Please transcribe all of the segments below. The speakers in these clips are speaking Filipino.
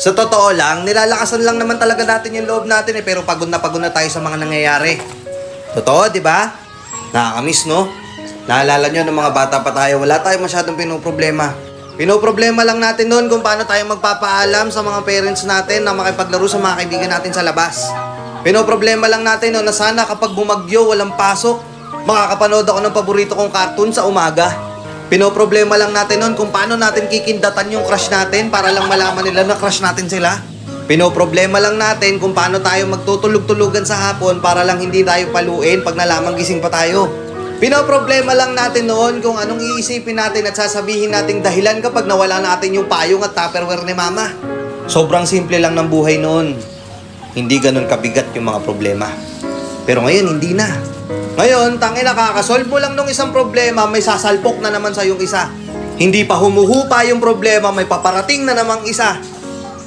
Sa totoo lang, nilalakasan lang naman talaga natin yung loob natin eh, pero pagod na pagod na tayo sa mga nangyayari. Totoo, di ba? Nakakamiss, no? Naalala nyo ng mga bata pa tayo, wala tayong masyadong pinoproblema. Pinoproblema lang natin noon kung paano tayo magpapaalam sa mga parents natin na makipaglaro sa mga kaibigan natin sa labas. Pinoproblema lang natin noon na sana kapag bumagyo, walang pasok, makakapanood ako ng paborito kong cartoon sa umaga. Pinoproblema lang natin noon kung paano natin kikindatan yung crush natin para lang malaman nila na crush natin sila. Pinoproblema lang natin kung paano tayo magtutulog-tulugan sa hapon para lang hindi tayo paluin pag nalamang gising pa tayo. Pinoproblema lang natin noon kung anong iisipin natin at sasabihin nating dahilan kapag nawala natin yung payong at tupperware ni mama. Sobrang simple lang ng buhay noon. Hindi ganun kabigat yung mga problema. Pero ngayon, hindi na. Ngayon, tangin na kakasolve mo lang nung isang problema, may sasalpok na naman sa yung isa. Hindi pa humuhupa yung problema, may paparating na namang isa.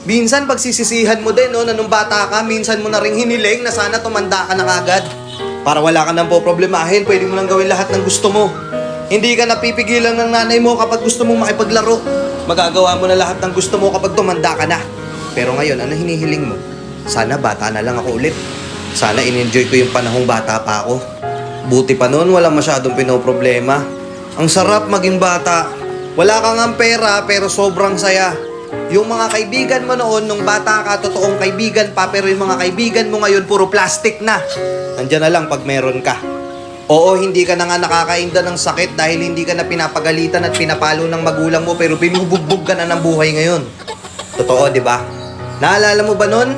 Minsan pagsisisihan mo din, no, na nung bata ka, minsan mo na ring hiniling na sana tumanda ka na kagad. Para wala ka nang poproblemahin, pwede mo nang gawin lahat ng gusto mo. Hindi ka napipigilan ng nanay mo kapag gusto mong makipaglaro. Magagawa mo na lahat ng gusto mo kapag tumanda ka na. Pero ngayon, ano hinihiling mo? Sana bata na lang ako ulit. Sana in-enjoy ko yung panahong bata pa ako. Buti pa noon, wala masyadong pinoproblema. Ang sarap maging bata. Wala kang ang pera pero sobrang saya. Yung mga kaibigan mo noon, nung bata ka, totoong kaibigan pa, pero yung mga kaibigan mo ngayon, puro plastic na. Nandiyan na lang pag meron ka. Oo, hindi ka na nga nakakainda ng sakit dahil hindi ka na pinapagalitan at pinapalo ng magulang mo, pero binubugbog ka na ng buhay ngayon. Totoo, di ba? Naalala mo ba nun?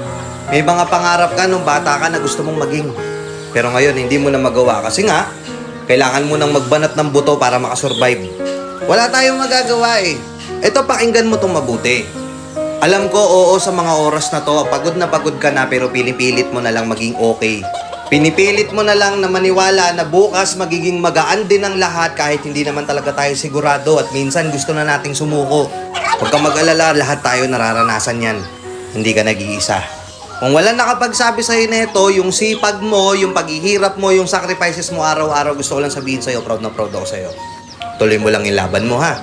May mga pangarap ka nung bata ka na gusto mong maging. Pero ngayon, hindi mo na magawa kasi nga, kailangan mo nang magbanat ng buto para makasurvive. Wala tayong magagawa eh. Ito, pakinggan mo itong mabuti. Alam ko, oo, sa mga oras na to, pagod na pagod ka na pero pinipilit mo na lang maging okay. Pinipilit mo na lang na maniwala na bukas magiging magaan din ang lahat kahit hindi naman talaga tayo sigurado at minsan gusto na nating sumuko. Huwag kang mag-alala, lahat tayo nararanasan yan. Hindi ka nag-iisa. Kung wala nakapagsabi sa'yo nito, yung sipag mo, yung paghihirap mo, yung sacrifices mo araw-araw, gusto ko lang sabihin sa'yo, proud na proud ako sa'yo. Tuloy mo lang ilaban mo ha.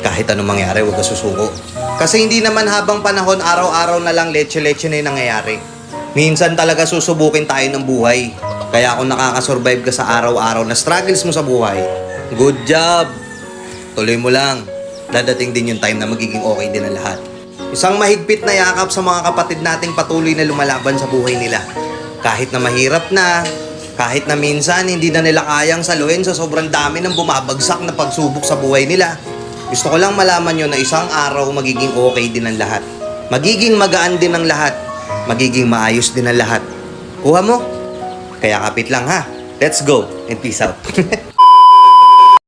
Kahit anong mangyari, huwag ka susuko. Kasi hindi naman habang panahon, araw-araw na lang leche-leche na yung nangyayari. Minsan talaga susubukin tayo ng buhay. Kaya kung nakakasurvive ka sa araw-araw na struggles mo sa buhay, good job! Tuloy mo lang. Dadating din yung time na magiging okay din ang lahat. Isang mahigpit na yakap sa mga kapatid nating patuloy na lumalaban sa buhay nila. Kahit na mahirap na, kahit na minsan hindi na nila kayang saluhin sa sobrang dami ng bumabagsak na pagsubok sa buhay nila. Gusto ko lang malaman nyo na isang araw magiging okay din ang lahat. Magiging magaan din ang lahat. Magiging maayos din ang lahat. Kuha mo? Kaya kapit lang ha. Let's go and peace out.